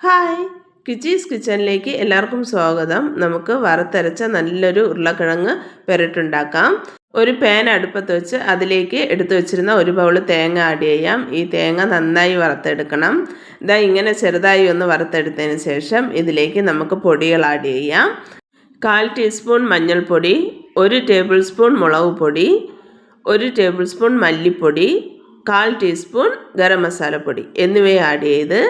Hi കിച്ചീസ് കിച്ചണിലേക്ക് എല്ലാവർക്കും സ്വാഗതം. നമുക്ക് വറുത്തരച്ച നല്ലൊരു ഉരുളക്കിഴങ്ങ് പെരട്ടുണ്ടാക്കാം. ഒരു പാൻ അടുപ്പത്ത് വെച്ച് അതിലേക്ക് എടുത്തു വെച്ചിരുന്ന ഒരു ബൗൾ തേങ്ങ ആഡ് ചെയ്യാം. ഈ തേങ്ങ നന്നായി വറുത്തെടുക്കണം. ഇതാ ഇങ്ങനെ ചെറുതായി ഒന്ന് വറുത്തെടുത്തതിന് ശേഷം ഇതിലേക്ക് നമുക്ക് പൊടികൾ ആഡ് ചെയ്യാം. കാൽ ടീസ്പൂൺ മഞ്ഞൾപ്പൊടി ഒരു ടേബിൾ സ്പൂൺ മുളക് പൊടി ഒരു ടേബിൾ സ്പൂൺ മല്ലിപ്പൊടി കാൽ ടീസ്പൂൺ ഗരം മസാലപ്പൊടി എന്നിവയെ ആഡ് ചെയ്ത്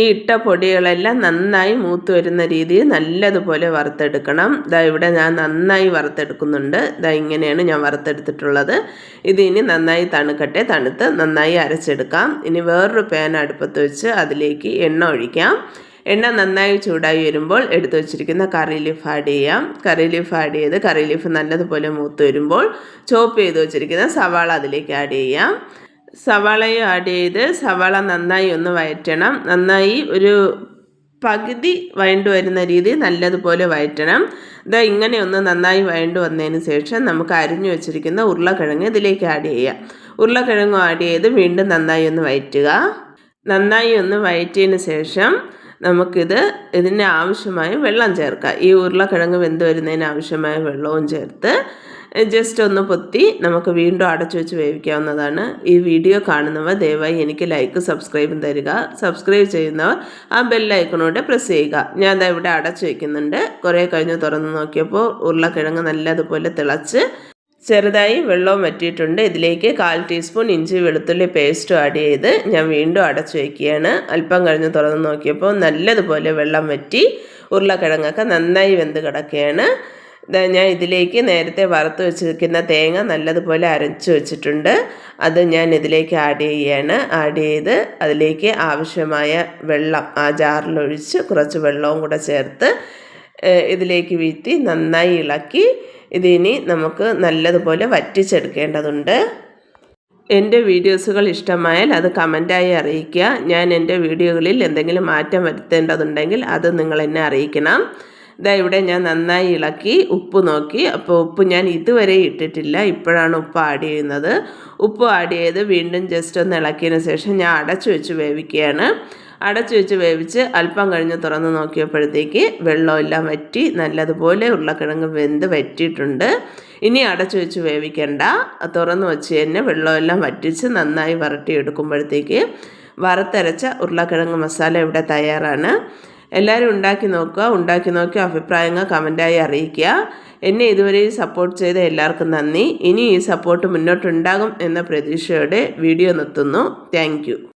ഈ ഇട്ട പൊടികളെല്ലാം നന്നായി മൂത്ത് വരുന്ന രീതിയിൽ നല്ലതുപോലെ വറുത്തെടുക്കണം. ഇതാ ഇവിടെ ഞാൻ നന്നായി വറുത്തെടുക്കുന്നുണ്ട്. ഇതാ ഇങ്ങനെയാണ് ഞാൻ വറുത്തെടുത്തിട്ടുള്ളത്. ഇത് ഇനി നന്നായി തണുക്കട്ടെ. തണുത്ത് നന്നായി അരച്ചെടുക്കാം. ഇനി വേറൊരു പാൻ അടുപ്പത്ത് വെച്ച് അതിലേക്ക് എണ്ണ ഒഴിക്കാം. എണ്ണ നന്നായി ചൂടായി വരുമ്പോൾ എടുത്തു വച്ചിരിക്കുന്ന കറി ലീഫ് ആഡ് ചെയ്യാം. കറി ലീഫ് ആഡ് ചെയ്ത് കറി ലീഫ് നല്ലതുപോലെ മൂത്ത് വരുമ്പോൾ ചോപ്പ് ചെയ്ത് വെച്ചിരിക്കുന്ന സവാള അതിലേക്ക് ആഡ് ചെയ്യാം. സവാളയും ആഡ് ചെയ്ത് സവാള നന്നായി ഒന്ന് വയറ്റണം. നന്നായി ഒരു പകുതി വഴണ്ടു വരുന്ന രീതി നല്ലതുപോലെ വയറ്റണം. ഇതാ ഇങ്ങനെ ഒന്ന് നന്നായി വഴണ്ടു വന്നതിന് ശേഷം നമുക്ക് അരിഞ്ഞു വെച്ചിരിക്കുന്ന ഉരുളക്കിഴങ്ങ് ഇതിലേക്ക് ആഡ് ചെയ്യാം. ഉരുളക്കിഴങ്ങ് ആഡ് ചെയ്ത് വീണ്ടും നന്നായി ഒന്ന് വയറ്റുക. നന്നായി ഒന്ന് വയറ്റിയതിന് ശേഷം നമുക്കിത് ഇതിന് ആവശ്യമായ വെള്ളം ചേർക്കാം. ഈ ഉരുളക്കിഴങ്ങ് വെന്ത് വരുന്നതിന് ആവശ്യമായ വെള്ളവും ചേർത്ത് ജസ്റ്റ് ഒന്ന് പൊത്തി നമുക്ക് വീണ്ടും അടച്ചു വെച്ച് വേവിക്കാവുന്നതാണ്. ഈ വീഡിയോ കാണുന്നവർ ദയവായി എനിക്ക് ലൈക്ക് സബ്സ്ക്രൈബും തരിക. സബ്സ്ക്രൈബ് ചെയ്യുന്നവർ ആ ബെല്ലൈക്കണോടെ പ്രസ് ചെയ്യുക. ഞാൻ ദാ ഇവിടെ അടച്ചു വയ്ക്കുന്നുണ്ട് കുറേ കഴിഞ്ഞ് തുറന്ന് നോക്കിയപ്പോൾ ഉരുളക്കിഴങ്ങ് നല്ലതുപോലെ തിളച്ച് ചെറുതായി വെള്ളവും വറ്റിയിട്ടുണ്ട്. ഇതിലേക്ക് കാൽ ടീസ്പൂൺ ഇഞ്ചി വെളുത്തുള്ളി പേസ്റ്റും ആഡ് ചെയ്ത് ഞാൻ വീണ്ടും അടച്ചു വയ്ക്കുകയാണ് അല്പം കഴിഞ്ഞ് തുറന്ന് നോക്കിയപ്പോൾ നല്ലതുപോലെ വെള്ളം വറ്റി ഉരുളക്കിഴങ്ങൊക്കെ നന്നായി വെന്ത് കിടക്കുകയാണ്. ഞാൻ ഇതിലേക്ക് നേരത്തെ വറുത്ത് വെച്ചിരിക്കുന്ന തേങ്ങ നല്ലതുപോലെ അരച്ച് വെച്ചിട്ടുണ്ട്. അത് ഞാൻ ഇതിലേക്ക് ആഡ് ചെയ്യുകയാണ് ആഡ് ചെയ്ത് അതിലേക്ക് ആവശ്യമായ വെള്ളം ആ ജാറിലൊഴിച്ച് കുറച്ച് വെള്ളവും കൂടെ ചേർത്ത് ഇതിലേക്ക് വീഴ്ത്തി നന്നായി ഇളക്കി ഇതിനി നമുക്ക് നല്ലതുപോലെ വറ്റിച്ചെടുക്കേണ്ടതുണ്ട്. എന്റെ വീഡിയോസുകൾ ഇഷ്ടമായാൽ അത് കമന്റായി അറിയിക്കുക. ഞാൻ എന്റെ വീഡിയോകളിൽ എന്തെങ്കിലും മാറ്റം വരുത്തേണ്ടതുണ്ടെങ്കിൽ അത് നിങ്ങൾ എന്നെ അറിയിക്കണം. ഇതാ ഇവിടെ ഞാൻ നന്നായി ഇളക്കി ഉപ്പ് നോക്കി. അപ്പോൾ ഉപ്പ് ഞാൻ ഇതുവരെ ഇട്ടിട്ടില്ല. ഇപ്പോഴാണ് ഉപ്പ് ആഡ് ചെയ്യുന്നത്. ഉപ്പ് ആഡ് ചെയ്ത് വീണ്ടും ജസ്റ്റ് ഒന്ന് ഇളക്കിയതിന് ശേഷം ഞാൻ അടച്ചു വെച്ച് വേവിക്കുകയാണ്. അടച്ചു വെച്ച് വേവിച്ച് അല്പം കഴിഞ്ഞ് തുറന്ന് നോക്കിയപ്പോഴത്തേക്ക് വെള്ളമെല്ലാം വറ്റി നല്ലതുപോലെ ഉരുളക്കിഴങ്ങ് വെന്ത് വറ്റിയിട്ടുണ്ട്. ഇനി അടച്ചു വെച്ച് വേവിക്കണ്ട. തുറന്ന് വെച്ച് തന്നെ വെള്ളമെല്ലാം വറ്റിച്ച് നന്നായി വരട്ടി എടുക്കുമ്പോഴത്തേക്ക് വറുത്തരച്ച ഉരുളക്കിഴങ്ങ് മസാല ഇവിടെ തയ്യാറാണ്. എല്ലാവരും ഉണ്ടാക്കി നോക്കുക ഉണ്ടാക്കി നോക്കി അഭിപ്രായങ്ങൾ കമന്റായി അറിയിക്കുക. എന്നെ ഇതുവരെ സപ്പോർട്ട് ചെയ്ത എല്ലാവർക്കും നന്ദി. ഇനി ഈ സപ്പോർട്ട് മുന്നോട്ടുണ്ടാകും എന്ന പ്രതീക്ഷയോടെ വീഡിയോ നിർത്തുന്നു. താങ്ക്